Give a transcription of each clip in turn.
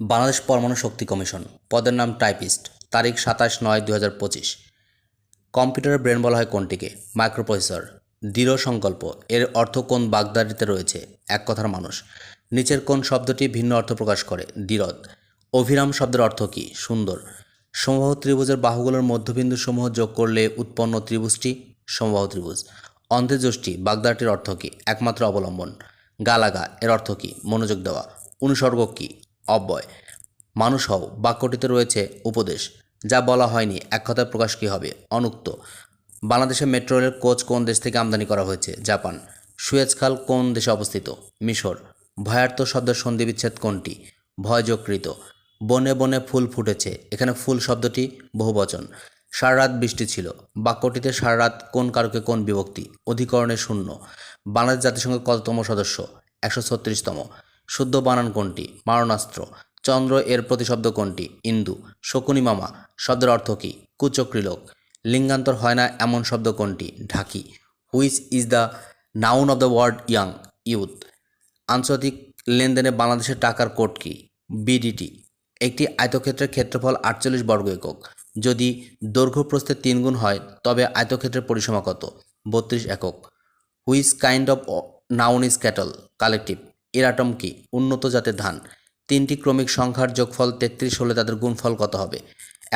বাংলাদেশ পরমাণু শক্তি কমিশন, পদের নাম টাইপিস্ট, তারিখ সাতাশ নয় দু হাজার পঁচিশ। কম্পিউটারের ব্রেন বলা হয় কোনটিকে? মাইক্রোপ্রসেসর। দৃঢ় সংকল্প, এর অর্থ কোন বাগদারিতে রয়েছে? এক কথার মানুষ। নিচের কোন শব্দটি ভিন্ন অর্থ প্রকাশ করে? দৃঢ়। অভিরাম শব্দের অর্থ কী? সুন্দর। সমবাহু ত্রিভুজের বাহুগুলোর মধ্যবিন্দু সমূহ যোগ করলে উৎপন্ন ত্রিভুজটি সমবাহু ত্রিভুজ। অন্ত্যেজষ্টি বাগদাটির অর্থ কী? একমাত্র অবলম্বন। গালাগা এর অর্থ কী? মনোযোগ দেওয়া। অনুসর্গ কী? অব্যয়। মানুষ হও, বাক্যটিতে রয়েছে উপদেশ, যা বলা হয়নি, এক কথায় প্রকাশ কী হবে? অনুক্ত। বাংলাদেশের মেট্রো রেলের কোচ কোন দেশ থেকে আমদানি করা হয়েছে? জাপান। সুয়েজ খাল কোন দেশে অবস্থিত? মিশর। ভয়ার্থ শব্দের সন্ধি বিচ্ছেদ কোনটি? ভয়যোগকৃত। বনে বনে ফুল ফুটেছে, এখানে ফুল শব্দটি বহুবচন। সারা রাত বৃষ্টি ছিল। বাক্যটিতে সারা রাত কোন কারকে কোন বিভক্তি? অধিকরণে শূন্য। বাংলাদেশ জাতিসংঘের কততম সদস্য? একশো ছত্রিশতম। শুদ্ধ বানান কোনটি? মারণাস্ত্র। চন্দ্র এর প্রতিশব্দ কোনটি? ইন্দু। শকুনি মামা। শব্দের অর্থ কী? কুচক্রিলোক। লিঙ্গান্তর হয় না এমন শব্দ কোনটি? ঢাকি। Which is the noun of the word young, youth. আন্তর্জাতিক লেনদেনে বাংলাদেশের টাকার কোড কি? বিডিটি। একটি আয়তক্ষেত্রের ক্ষেত্রফল আটচল্লিশ বর্গ একক। যদি দৈর্ঘ্য প্রস্থে তিন গুণ হয়, তবে আয়তক্ষেত্রের পরিসীমা কত? বত্রিশ একক। Which kind of noun is cattle, collective. এরাটম কি উন্নত জাতের ধান। তিনটি ক্রমিক সংখ্যার যোগফল তেত্রিশ হলে তাদের গুণফল কত হবে?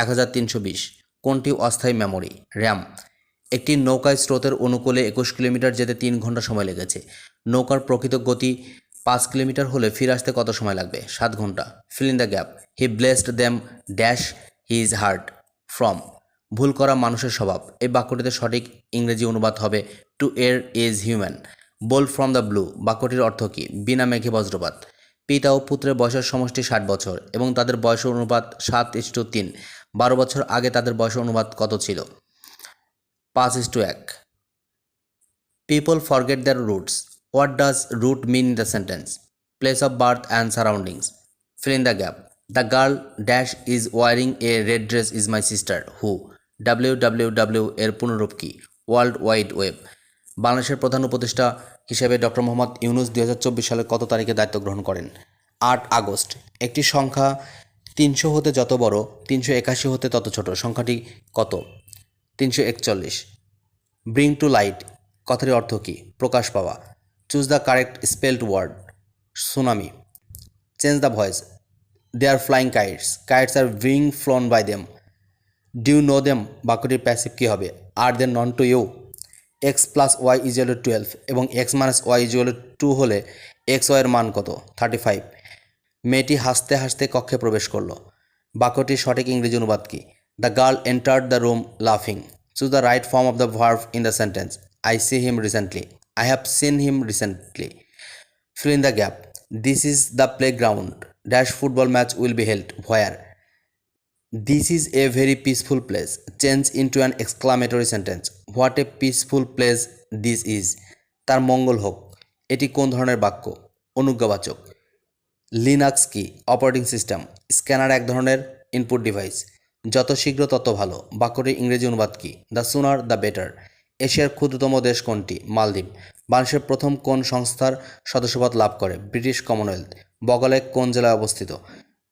এক হাজার তিনশো বিশ। কোনটি অস্থায়ী মেমোরি র্যাম একটি নৌকায় স্রোতের অনুকূলে একুশ কিলোমিটার যেতে তিন ঘণ্টা সময় লেগেছে। নৌকার প্রকৃত গতি পাঁচ কিলোমিটার হলে ফিরে আসতে কত সময় লাগবে? সাত ঘণ্টা। Fill in the gap he blessed them dash he is hurt from ভুল করা মানুষের স্বভাব। এই বাক্যটিতে সঠিক ইংরেজি অনুবাদ হবে to err is human bolt from the blue, বাক্যটির অর্থ কী? বিনা মেঘে বজ্রপাত। পিতা ও পুত্রের বয়সের সমষ্টি ষাট বছর এবং তাদের বয়সের অনুপাত সাত ইস টু তিন। বারো বছর আগে তাদের বয়সের অনুপাত কত ছিল? পাঁচ ইস টু এক। People forget their roots what does root mean in the sentence place of birth and surroundings fill in the gap the girl dash is wearing a red dress is my sister who W who W এর পুনরূপ কি? World wide web বাংলাদেশের প্রধান উপদেষ্টা হিসেবে doctor Mohammad Yunus দু দুই সালের কত তারিখে দায়িত্ব গ্রহণ করেন? আট আগস্ট। একটি সংখ্যা তিনশো হতে যত বড়, তিনশো একাশি হতে তত ছোট। সংখ্যাটি কত? তিনশো একচল্লিশ। ব্রিং টু লাইট, কথাটির অর্থ কী? প্রকাশ পাওয়া। Choose the correct spelled word, tsunami. Change the voice, they are flying kites. Kites are being flown by them. Do you know them, বাক্যটির প্যাসিভ কী হবে? Are they known to you. X plus Y equal twelve এবং X minus Y equal two হলে x ওয়াইয়ের মান কত? Thirty five. মেয়েটি হাসতে হাসতে কক্ষে প্রবেশ করল। বাক্যটির সঠিক ইংরেজি অনুবাদ কি? The girl entered the room লাফিং choose the right form of the verb in the sentence I see him recently I have seen him recently fill in the gap. This is the playground. Dash football match will be held. Where? This is a very peaceful place. Change into an exclamatory sentence. What a peaceful place this is, তার মঙ্গল হোক। এটি কোন ধরনের বাক্য? অনুজ্ঞাবাচক। Linux কি? Operating system. Scanner এক ধরনের ইনপুট ডিভাইস। যত শীঘ্র তত ভালো। বাক্যটির ইংরেজি অনুবাদ কি? The sooner, the better. এশিয়ার ক্ষুদ্রতম দেশ কোনটি? মালদ্বীপ। বাংলাদেশের প্রথম কোন সংস্থার সদস্যপদ লাভ করে? British Commonwealth. বগলে কোন জেলায় অবস্থিত?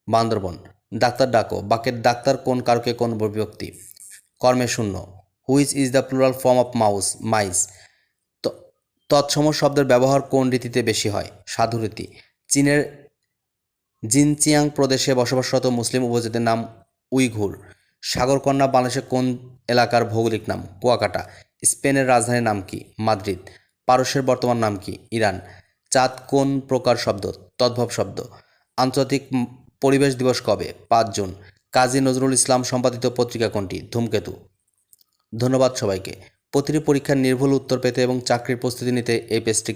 বান্দরবন। ডাক্তার ডাকো। বাক্যের ডাক্তার কোন, কারকে কোন বিভক্তি? কর্মে শূন্য। Which is the plural form of mouse, mice. তৎসম শব্দের ব্যবহার কোন রীতিতে বেশি হয়? সাধু রীতি। চীনের জিনচিয়াং প্রদেশে বসবাসরত মুসলিম উপজাতির নাম উইঘুর। সাগরকন্যা বাংলাদেশের কোন এলাকার ভৌগোলিক নাম? কুয়াকাটা। স্পেনের রাজধানীর নাম কি? মাদ্রিদ। পারস্যের বর্তমান নাম কি? ইরান। চাঁদ কোন প্রকার শব্দ? তদ্ভব শব্দ। আন্তর্জাতিক পরিবেশ দিবস কবে? পাঁচ জুন। কাজী নজরুল ইসলাম সম্পাদিত পত্রিকা কোনটি? ধূমকেতু। ধন্যবাদ সবাইকে। প্রতিটি পরীক্ষার নির্ভুল উত্তর পেতে এবং চাকরির প্রস্তুতি নিতে এই পেজটি